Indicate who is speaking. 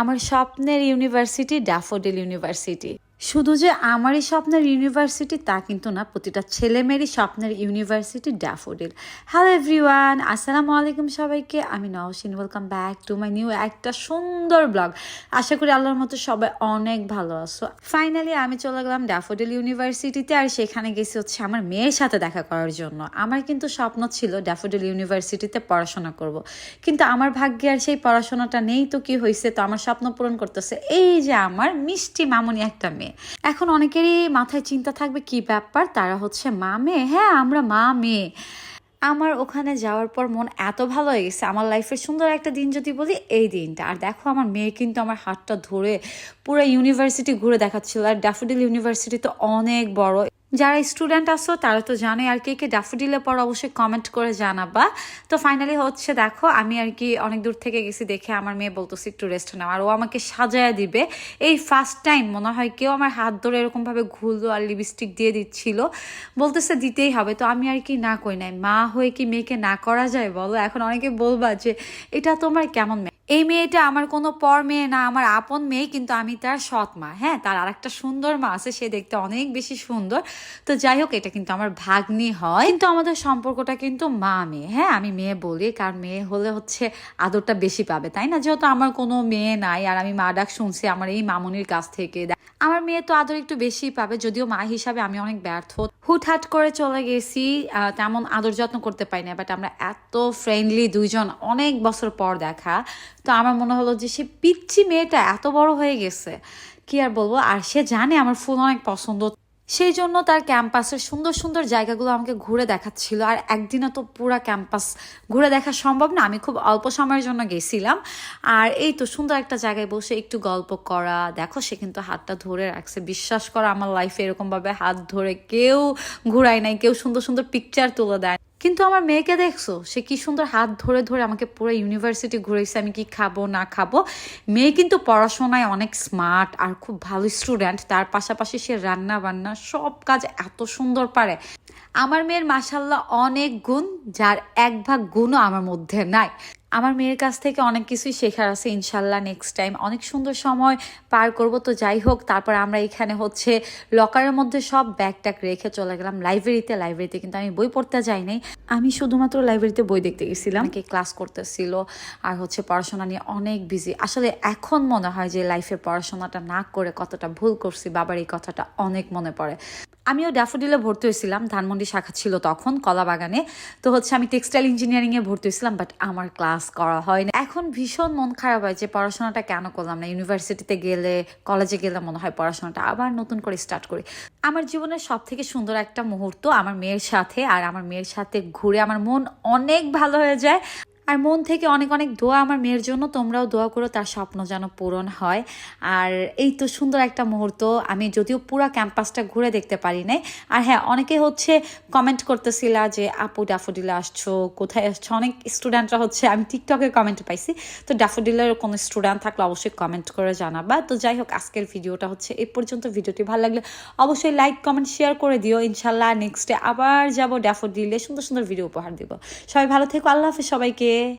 Speaker 1: আমার স্বপ্নের university daffodil university শুধু যে আমারই স্বপ্নের ইউনিভার্সিটি তা কিন্তু না, প্রতিটা ছেলে মেয়েরই স্বপ্নের ইউনিভার্সিটি ড্যাফোডিল। হ্যালো এভরিওয়ান আসসালামু আলাইকুম সবাইকে। আমি Naushin welcome back to my new একটা সুন্দর ব্লগ আশা করি আল্লাহর মতো সবাই অনেক ভালো আছো। ফাইনালি আমি চলে গেলাম ড্যাফোডিল ইউনিভার্সিটিতে আর সেখানে গেছি হচ্ছে আমার মেয়ের সাথে দেখা করার জন্য। আমার কিন্তু স্বপ্ন ছিল ড্যাফোডিল ইউনিভার্সিটিতে পড়াশোনা করব। কিন্তু আমার ভাগ্যে আর সেই পড়াশোনাটা নেই তো কি হয়েছে তো আমার স্বপ্ন পূরণ করতেছে এই যে আমার মিষ্টি মামুনি একটা মেয়ে। এখন অনেকেরই মাথায় চিন্তা থাকবে, কি ব্যাপার? তারা হচ্ছে মা মেয়ে? হ্যাঁ আমরা মা মেয়ে। আমার ওখানে যাওয়ার পর মন এত ভালো হয়ে গেছে। আমার লাইফের সুন্দর একটা দিন যদি বলি, এই দিনটা। আর দেখো, আমার মেয়ে কিন্তু আমার হাতটা ধরে পুরো ইউনিভার্সিটি ঘুরে দেখাচ্ছিল। আর ড্যাফোডিল ইউনিভার্সিটি তো অনেক বড়। যারা স্টুডেন্ট আসো তারা তো জানে আর কে কে পর অবশ্যই কমেন্ট করে জানাবা। তো ফাইনালি হচ্ছে দেখো, আমি আর কি অনেক দূর থেকে গেছি দেখে আমার মেয়ে বলতেছে একটু রেস্ট নাও। আর ও আমাকে সাজায়া দিবে। এই ফার্স্ট টাইম মনে হয় কেউ আমার হাত ধরে এরকমভাবে ঘুরলো আর লিপস্টিক দিয়ে দিচ্ছিল। বলতেছে দিতেই হবে। তো আমি আর কি না কই নাই। মা হয়ে কি মেয়েকে না করা যায় বলো? এখন অনেকে বলবা যে, এটা তোমার কেমন এই মেয়েটা আমার কোনো পর মেয়ে না, আমার আপন মেয়ে, কিন্তু আমি তার সৎ মা। হ্যাঁ তার আর একটা সুন্দর মা আছে, সে দেখতে অনেক বেশি সুন্দর। তো যাই হোক, এটা কিন্তু আমার ভাগ্নি হয়। কিন্তু আমাদের সম্পর্কটা কিন্তু মা মেয়ে। হ্যাঁ আমি মেয়ে বলি, কারণ মেয়ে হলে হচ্ছে আদরটা বেশি পাবে, তাই না? যেহেতু আমার কোনো মেয়ে নাই, আর আমি মা ডাক শুনছি, আমার এই মামনির কাছ থেকে আমার মেয়ে তো আদর একটু বেশি পাবে, যদিও মা হিসাবে আমি অনেক ব্যর্থ। হুটহাট করে চলে গেছি তেমন আদর যত্ন করতে পারি না বাট আমরা এত ফ্রেন্ডলি দুইজন অনেক বছর পর দেখা। তো আমার মনে হলো যে সে পিচ্ছি মেয়েটা এত বড় হয়ে গেছে, কি আর বলব? আর সে জানে আমার ফুল অনেক পছন্দ। সেই জন্য তার ক্যাম্পাসের সুন্দর সুন্দর জায়গাগুলো আমাকে ঘুরে দেখাচ্ছিল। আর একদিনে তো পুরো ক্যাম্পাস ঘুরে দেখা সম্ভব না। আমি খুব অল্প সময়ের জন্য গেছিলাম। আর এই তো সুন্দর একটা জায়গায় বসে একটু গল্প করা। দেখো সে কিন্তু হাতটা ধরে রাখছে। বিশ্বাস করা, আমার লাইফে এরকমভাবে হাত ধরে কেউ ঘুরায় নাই, কেউ সুন্দর সুন্দর পিকচার তুলে দেয় কিন্তু আমার মেয়েকে দেখছ? সে কি সুন্দর হাত ধরে ধরে আমাকে পুরো ইউনিভার্সিটি ঘুরেছে আমি কি খাব, না খাব? মেয়ে কিন্তু পড়াশোনায় অনেক স্মার্ট আর খুব ভালো স্টুডেন্ট তার পাশাপাশি সে রান্না বান্না সব কাজ এত সুন্দর পারে। আমার মেয়ের মাসাল্লাহ অনেক গুণ, যার এক ভাগ গুণও আমার মধ্যে নাই। আমার মেয়ের কাছ থেকে অনেক কিছুই শেখার আছে, ইনশাল্লাহ নেক্সট টাইম অনেক সুন্দর সময় পার করব, তো যাই হোক, তারপর আমরা এখানে হচ্ছে লকারের মধ্যে সব ব্যাগ রেখে চলে গেলাম। লাইব্রেরিতে লাইব্রেরিতে কিন্তু আমি বই পড়তে যাই নাই আমি শুধুমাত্র লাইব্রেরিতে বই দেখতে গেছিলাম। কে ক্লাস করতেছিল আর হচ্ছে পড়াশোনা নিয়ে অনেক বিজি আসলে এখন মনে হয় যে লাইফে পড়াশোনাটা না করে কতটা ভুল করছি, বাবার এই কথাটা অনেক মনে পড়ে। আমিও ড্যাফোডিলে ভর্তি হয়েছিলাম, ধানমন্ডি শাখা ছিল তখন কলা বাগানে তো হচ্ছে আমি টেক্সটাইল ইঞ্জিনিয়ারিংয়ে ভর্তি হয়েছিলাম বাট আমার ক্লাস করা হয় না এখন ভীষণ মন খারাপ হয় যে পড়াশোনাটা কেন করলাম না। ইউনিভার্সিটিতে গেলে কলেজে গেলে মনে হয় পড়াশোনাটা আবার নতুন করে স্টার্ট করি। আমার জীবনের সব থেকে সুন্দর একটা মুহূর্ত আমার মেয়ের সাথে, আর আমার মেয়ের সাথে ঘুরে আমার মন অনেক ভালো হয়ে যায়। আর মন থেকে অনেক অনেক দোয়া আমার মেয়ের জন্য, তোমরাও দোয়া করো, তার স্বপ্ন যেন পূরণ হয়। আর এই তো সুন্দর একটা মুহূর্ত, আমি যদিও পুরো ক্যাম্পাসটা ঘুরে দেখতে পারি নাই। আর হ্যাঁ অনেকে হচ্ছে কমেন্ট করতেছিলা যে, আপু ড্যাফোডিলে আসছো, কোথায় আসছো? অনেক স্টুডেন্টরা হচ্ছে, আমি টিকটকে কমেন্ট পাইছি। তো ড্যাফোডিলের কোনো স্টুডেন্ট থাকলে অবশ্যই কমেন্ট করে জানাবা। তো যাই হোক, আজকের ভিডিওটা হচ্ছে এই পর্যন্ত। ভিডিওটি ভালো লাগলে অবশ্যই লাইক কমেন্ট শেয়ার করে দিও। ইনশাল্লাহ নেক্সট ডে আবার যাব ড্যাফোডিলে সুন্দর সুন্দর ভিডিও উপহার দিব। সবাই ভালো থেকো, আল্লাহ হাফিজ সবাইকে। B